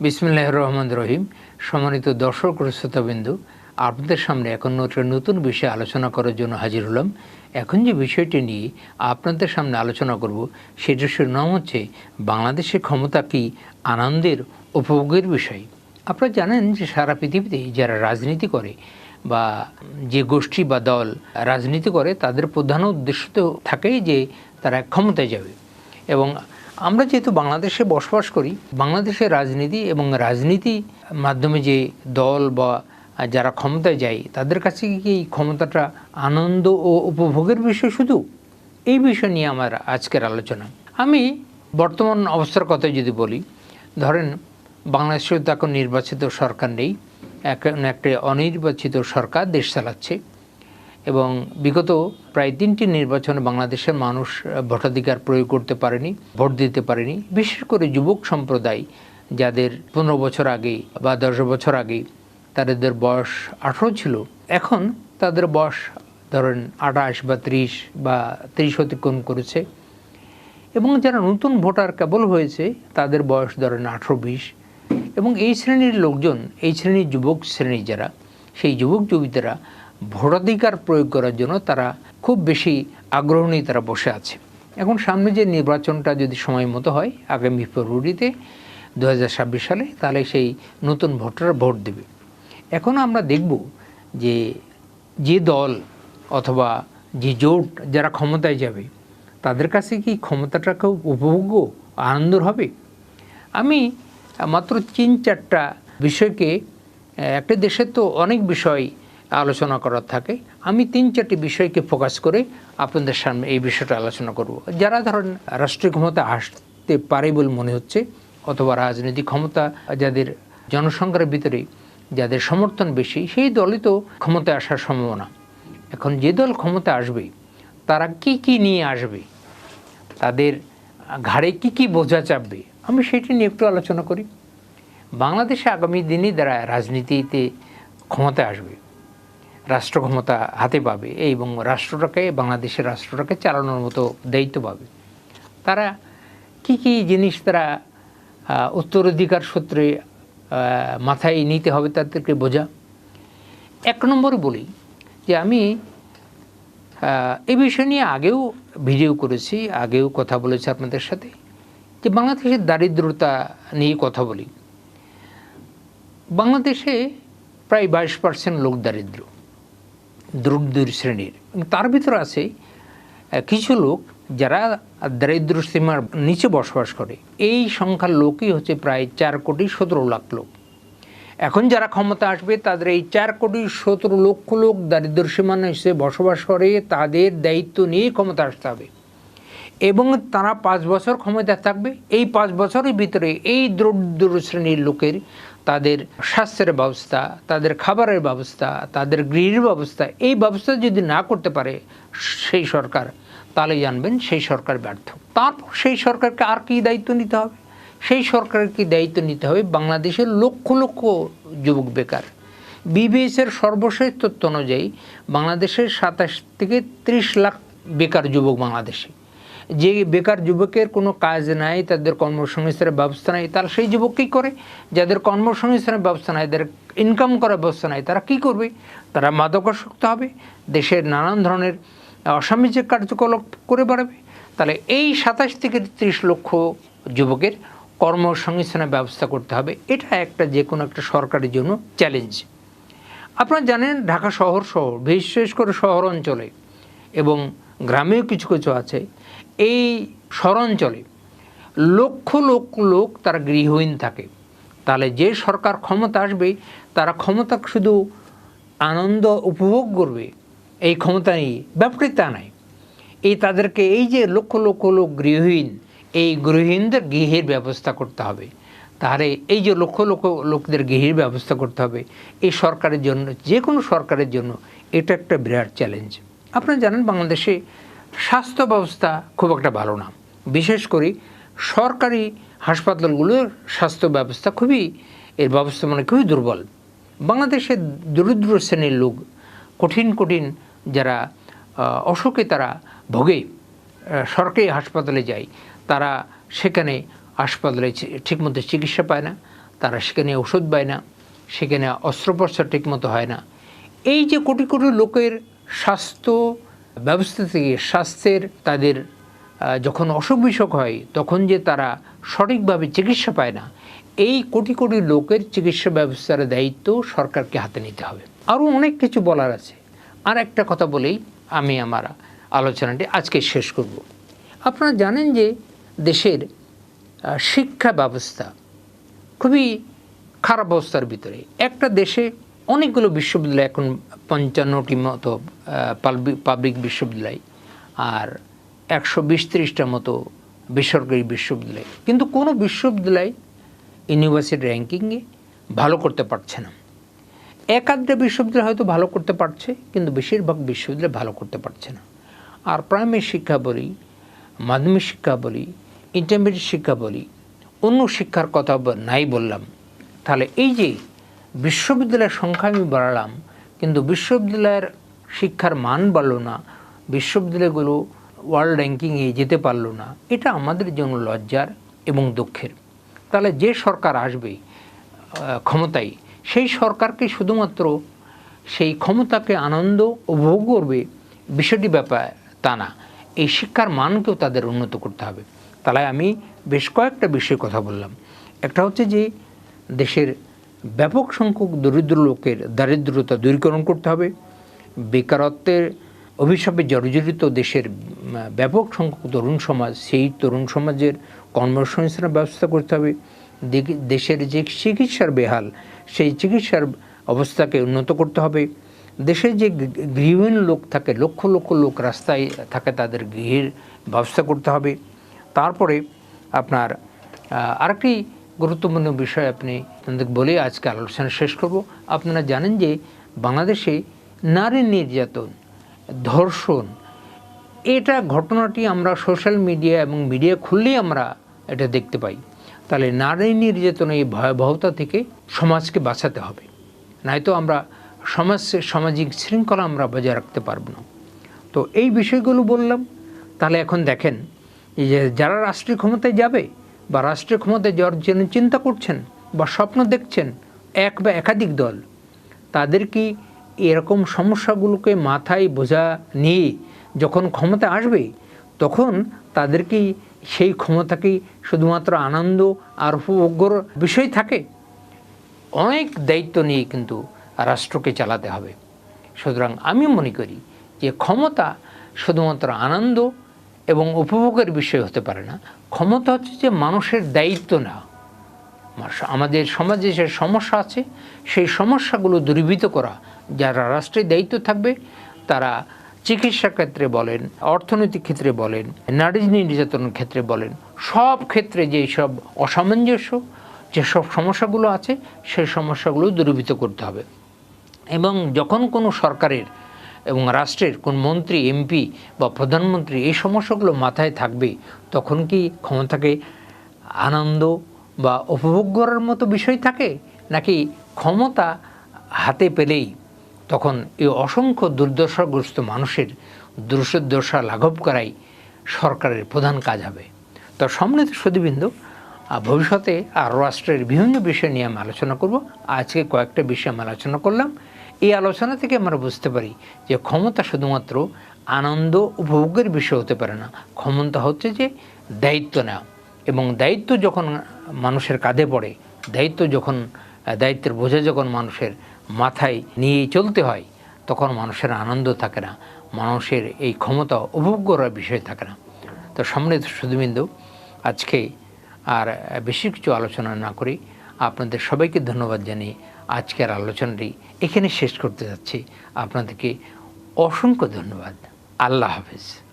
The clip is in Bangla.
বিসমুল্লাহ রহমান রহিম। সম্মানিত দর্শক শ্রোতাবিন্দু, আপনাদের সামনে এখন একটা নতুন বিষয়ে আলোচনা করার জন্য হাজির হলাম। এখন যে বিষয়টি নিয়ে আপনাদের সামনে আলোচনা করব, সেটির নাম হচ্ছে, বাংলাদেশের ক্ষমতা কি আনন্দের উপভোগের বিষয়? আপনারা জানেন যে সারা পৃথিবীতে যারা রাজনীতি করে বা যে গোষ্ঠী বা দল রাজনীতি করে, তাদের প্রধান উদ্দেশ্য তো থাকেই যে তারা ক্ষমতায় যাবে। এবং আমরা যেহেতু বাংলাদেশে বসবাস করি, বাংলাদেশের রাজনীতি এবং রাজনীতি মাধ্যমে যে দল বা যারা ক্ষমতায় যায়, তাদের কাছে কি এই ক্ষমতাটা আনন্দ ও উপভোগের বিষয় শুধু? এই বিষয় নিয়ে আমার আজকের আলোচনা। আমি বর্তমান অবস্থার কথা যদি বলি, ধরেন বাংলাদেশে তো এখন নির্বাচিত সরকার নেই, এখন একটা অনির্বাচিত সরকার দেশ চালাচ্ছে। এবং বিগত প্রায় তিনটি নির্বাচনে বাংলাদেশের মানুষ ভোটাধিকার প্রয়োগ করতে পারেনি, ভোট দিতে পারেনি। বিশেষ করে যুবক সম্প্রদায়, যাদের পনেরো বছর আগে বা দশ বছর আগে তাদের বয়স আঠেরো ছিল, এখন তাদের বয়স ধরেন আঠাশ বা ত্রিশ বা ত্রিশ অতিক্রম করেছে। এবং যারা নতুন ভোটার কেবল হয়েছে, তাদের বয়স ধরেন আঠেরো বিশ। এবং এই শ্রেণির লোকজন, এই শ্রেণির যুবক শ্রেণি যারা, সেই যুবক যুবতীরা ভোটাধিকার প্রয়োগ করার জন্য তারা খুব বেশি আগ্রহ নিয়ে তারা বসে আছে। এখন সামনে যে নির্বাচনটা যদি সময় মতো হয়, আগামী ফেব্রুয়ারিতে দু হাজার ছাব্বিশ সালে, তাহলে সেই নতুন ভোটাররা ভোট দেবে। এখন আমরা দেখব যে যে দল অথবা যে জোট যারা ক্ষমতায় যাবে, তাদের কাছে কি ক্ষমতাটা খুব উপভোগ্য, আনন্দর হবে? আমি মাত্র তিন চারটা বিষয়কে একটা দেশের তো অনেক বিষয় আলোচনা করার থাকে। আমি তিন চারটি বিষয়কে ফোকাস করে আপনাদের সামনে এই বিষয়টা আলোচনা করব। যারা ধরেন রাষ্ট্রীয় ক্ষমতা আসতে পারে বলে মনে হচ্ছে, অথবা রাজনৈতিক ক্ষমতা যাদের জনসংখ্যার ভিতরে যাদের সমর্থন বেশি, সেই দলই তো ক্ষমতায় আসার সম্ভাবনা। এখন যে দল ক্ষমতা আসবে, তারা কি কি নিয়ে আসবে? তাদের ঘাড়ে কি কি বোঝা চাপবে? আমি সেটি নিয়ে একটু আলোচনা করি। বাংলাদেশে আগামী দিনে যারা রাজনীতিতে ক্ষমতায় আসবে রাষ্ট্র ক্ষমতা হাতে পাবে এবং রাষ্ট্রটাকে, বাংলাদেশের রাষ্ট্রটাকে চালানোর মতো দায়িত্ব পাবে। তারা কি কি জিনিস তারা উত্তরাধিকার সূত্রে মাথায় নিতে হবে তাদেরকে বোঝা। এক নম্বরে বলি যে আমি এই বিষয় নিয়ে আগেও ভিডিও করেছি, আগেও কথা বলেছি আপনাদের সাথে, যে বাংলাদেশের দারিদ্রতা নিয়ে কথা বলি। বাংলাদেশে প্রায় বাইশ পার্সেন্ট লোক দারিদ্র। দরিদ্র শ্রেণির। তার ভিতর আছে কিছু লোক যারা দারিদ্র সীমার নিচে বসবাস করে। এই সংখ্যার লোকই হচ্ছে প্রায় চার কোটি সতেরো লাখ লোক। এখন যারা ক্ষমতা আসবে, তাদের এই চার কোটি সতেরো লক্ষ লোক দারিদ্র সীমানা নিচে বসবাস করে, তাদের দায়িত্ব নিয়ে ক্ষমতা আসতে হবে। এবং তারা পাঁচ বছর ক্ষমতা থাকবে। এই পাঁচ বছরের ভিতরে এই দরিদ্র শ্রেণির লোকের তাদের স্বাস্থ্যের ব্যবস্থা, তাদের খাবারের ব্যবস্থা, তাদের গৃহের ব্যবস্থা, এই ব্যবস্থা যদি না করতে পারে সেই সরকার, তাহলে জানবেন সেই সরকার ব্যর্থ। তারপর সেই সরকারকে আর কি দায়িত্ব নিতে হবে? সেই সরকারের কি দায়িত্ব নিতে হবে বাংলাদেশের লক্ষ লক্ষ যুবক বেকার। বিবিএসের সর্বশেষ তথ্য অনুযায়ী বাংলাদেশের সাতাশ থেকে ত্রিশ লাখ বেকার যুবক বাংলাদেশে। যে বেকার যুবকের কোনো কাজ নাই, তাদের কর্মসংস্থানের ব্যবস্থা নাই, তারা সেই যুবক কী করে? যাদের কর্মসংস্থানের ব্যবস্থা নাই, যাদের ইনকাম করার ব্যবস্থা নাই, তারা কি করবে? তারা মাদকাসক্ত হবে, দেশের নানান ধরনের অসামাজিক কার্যকলাপ করে বেড়াবে। তাহলে এই সাতাশ থেকে ত্রিশ লক্ষ যুবকের কর্মসংস্থানের ব্যবস্থা করতে হবে। এটা একটা যে কোনো একটা সরকারের জন্য চ্যালেঞ্জ আপনারা জানেন, ঢাকা শহর শহর বিশেষ করে শহর অঞ্চলে এবং গ্রামেও কিছু কিছু আছে, এই শহরাঞ্চলে লক্ষ লক্ষ লোক তারা গৃহহীন থাকে। তাহলে যে সরকার ক্ষমতা আসবে, তারা ক্ষমতা শুধু আনন্দ উপভোগ করবে, এই ক্ষমতা নিয়ে। ব্যাপারটি তা নাই এই তাদেরকে এই যে লক্ষ লক্ষ লোক গৃহহীন, এই গৃহহীনদের গৃহের ব্যবস্থা করতে হবে। তাহলে এই যে লক্ষ লক্ষ লোকদের গৃহের ব্যবস্থা করতে হবে, এই সরকারের জন্য যে কোনো সরকারের জন্য, এটা একটা বিরাট চ্যালেঞ্জ আপনারা জানেন বাংলাদেশে স্বাস্থ্য ব্যবস্থা খুব একটা ভালো না। বিশেষ করে সরকারি হাসপাতালগুলোর স্বাস্থ্য ব্যবস্থা খুবই, এর ব্যবস্থা মানে খুবই দুর্বল। বাংলাদেশের দরিদ্র শ্রেণির লোক, কঠিন কঠিন যারা অসুখে তারা ভোগে সরকারি হাসপাতালে যায়, তারা সেখানে হাসপাতালে ঠিকমতো চিকিৎসা পায় না, তারা সেখানে ওষুধ পায় না, সেখানে অস্ত্রোপচার ঠিকমতো হয় না। এই যে কোটি কোটি লোকের স্বাস্থ্য ব্যবস্থা থেকে স্বাস্থ্যের তাদের যখন অসুখ বিসুখ হয়, তখন যে তারা সঠিকভাবে চিকিৎসা পায় না, এই কোটি কোটি লোকের চিকিৎসা ব্যবস্থার দায়িত্ব সরকারকে হাতে নিতে হবে। আরও অনেক কিছু বলার আছে। আর একটা কথা বলেই আমি আমার আলোচনাটি আজকে শেষ করব। আপনারা জানেন যে দেশের শিক্ষা ব্যবস্থা খুবই খারাপ অবস্থার ভিতরে। একটা দেশে অনেকগুলো বিশ্ববিদ্যালয় এখন পঞ্চান্নটি মতো পাবলিক বিশ্ববিদ্যালয় আর একশো বিশ ত্রিশটার মতো বেসরকারি বিশ্ববিদ্যালয়। কিন্তু কোনো বিশ্ববিদ্যালয় ইউনিভার্সিটি র্যাঙ্কিংয়ে ভালো করতে পারছে না। এক আধটা বিশ্ববিদ্যালয় হয়তো ভালো করতে পারছে, কিন্তু বেশিরভাগ বিশ্ববিদ্যালয় ভালো করতে পারছে না। আর প্রাইমারি শিক্ষা বলি, মাধ্যমিক শিক্ষা বলি ইন্টারমিডিয়েট শিক্ষা বলি, অন্য শিক্ষার কথা নাই বললাম। তাহলে এই যে বিশ্ববিদ্যালয়ের সংখ্যা আমি বাড়ালাম, কিন্তু বিশ্ববিদ্যালয়ের শিক্ষার মান বাড়লো না, বিশ্ববিদ্যালয়গুলো ওয়ার্ল্ড র্যাঙ্কিংয়ে যেতে পারল না। এটা আমাদের জন্য লজ্জার এবং দুঃখের। তাহলে যে সরকার আসবে ক্ষমতায়, সেই সরকারকে শুধুমাত্র সেই ক্ষমতাকে আনন্দ উপভোগ করবে বিষয়টি ব্যাপার তা না। এই শিক্ষার মানকেও তাদের উন্নত করতে হবে। তাহলে আমি বেশ কয়েকটা বিষয়ে কথা বললাম। একটা হচ্ছে যে, দেশের ব্যাপক সংখ্যক দরিদ্র লোকের দারিদ্রতা দূরীকরণ করতে হবে। বেকারত্বের অভিশাপে জর্জরিত দেশের ব্যাপক সংখ্যক তরুণ সমাজ, সেই তরুণ সমাজের কর্মসংস্থানের ব্যবস্থা করতে হবে। দেশের যে চিকিৎসার বেহাল, সেই চিকিৎসার অবস্থাকে উন্নত করতে হবে। দেশে যে গৃহহীন লোক থাকে, লক্ষ লক্ষ লোক রাস্তায় থাকে, তাদের গৃহের ব্যবস্থা করতে হবে। তারপরে আপনার আরেকটি গুরুত্বপূর্ণ বিষয় আপনি আপনাদের বলে আজকে আলোচনা শেষ করব। আপনারা জানেন যে বাংলাদেশে নারী নির্যাতন, ধর্ষণ, এটা ঘটনাটি আমরা সোশ্যাল মিডিয়া এবং মিডিয়া খুললেই আমরা এটা দেখতে পাই। তাহলে নারী নির্যাতন এই ভয়াবহতা থেকে সমাজকে বাঁচাতে হবে। নয়তো আমরা সমাজ, সামাজিক শৃঙ্খলা আমরা বজায় রাখতে পারব না। তো এই বিষয়গুলো বললাম। তাহলে এখন দেখেন যে যারা রাষ্ট্রীয় ক্ষমতায় যাবে বা রাষ্ট্রীয় ক্ষমতায় যাওয়ার জন্য চিন্তা করছেন বা স্বপ্ন দেখছেন এক বা একাধিক দল, তাদের কি এরকম সমস্যাগুলোকে মাথায় বোঝা নিয়ে যখন ক্ষমতা আসবে, তখন তাদের কি সেই ক্ষমতা কি শুধুমাত্র আনন্দ আর উপভোগ্যর বিষয় থাকে? অনেক দায়িত্ব নিয়ে কিন্তু রাষ্ট্রকে চালাতে হবে। সুতরাং আমি মনে করি যে ক্ষমতা শুধুমাত্র আনন্দ এবং উপভোগের বিষয় হতে পারে না। ক্ষমতা হচ্ছে যে মানুষের দায়িত্ব না আমাদের সমাজে যে সমস্যা আছে, সেই সমস্যাগুলো দূরীভূত করা। যারা রাষ্ট্রের দায়িত্ব থাকবে, তারা চিকিৎসা ক্ষেত্রে বলেন, অর্থনৈতিক ক্ষেত্রে বলেন, নারী নির্যাতনের ক্ষেত্রে বলেন, সব ক্ষেত্রে যেই সব অসামঞ্জস্য যেসব সমস্যাগুলো আছে, সেই সমস্যাগুলো দূরীভূত করতে হবে। এবং যখন কোনো সরকারের এবং রাষ্ট্রের কোন মন্ত্রী, এমপি বা প্রধানমন্ত্রী এই সমস্যাগুলো মাথায় থাকবে, তখন কি ক্ষমতাকে আনন্দ বা উপভোগ করার মতো বিষয় থাকে? নাকি ক্ষমতা হাতে পেলেই তখন এই অসংখ্য দুর্দশাগ্রস্ত মানুষের দুর্দশা লাঘব করাই সরকারের প্রধান কাজ হবে। তো সম্মিলিত সুদীবিন্দু ভবিষ্যতে আর রাষ্ট্রের বিভিন্ন বিষয় নিয়ে আমি আলোচনা করব। আজকে কয়েকটা বিষয় আমি আলোচনা করলাম। এই আলোচনা থেকে আমরা বুঝতে পারি যে ক্ষমতা শুধুমাত্র আনন্দ উপভোগের বিষয় হতে পারে না। ক্ষমতা হচ্ছে যে দায়িত্ব নেওয়া। এবং দায়িত্ব যখন মানুষের কাঁধে পড়ে, দায়িত্ব যখন, দায়িত্বের বোঝা যখন মানুষের মাথায় নিয়ে চলতে হয়, তখন মানুষের আনন্দ থাকে না। মানুষের এই ক্ষমতা উপভোগ করার বিষয় থাকে না। তো সম্মিলিত সুধীবিন্দু আজকে আর বেশি কিছু আলোচনা না করে আপনাদের সবাইকে ধন্যবাদ জানিয়ে আজকের আলোচনাটি এখানে শেষ করতে যাচ্ছি। আপনাদেরকে অসংখ্য ধন্যবাদ। আল্লাহ হাফেজ।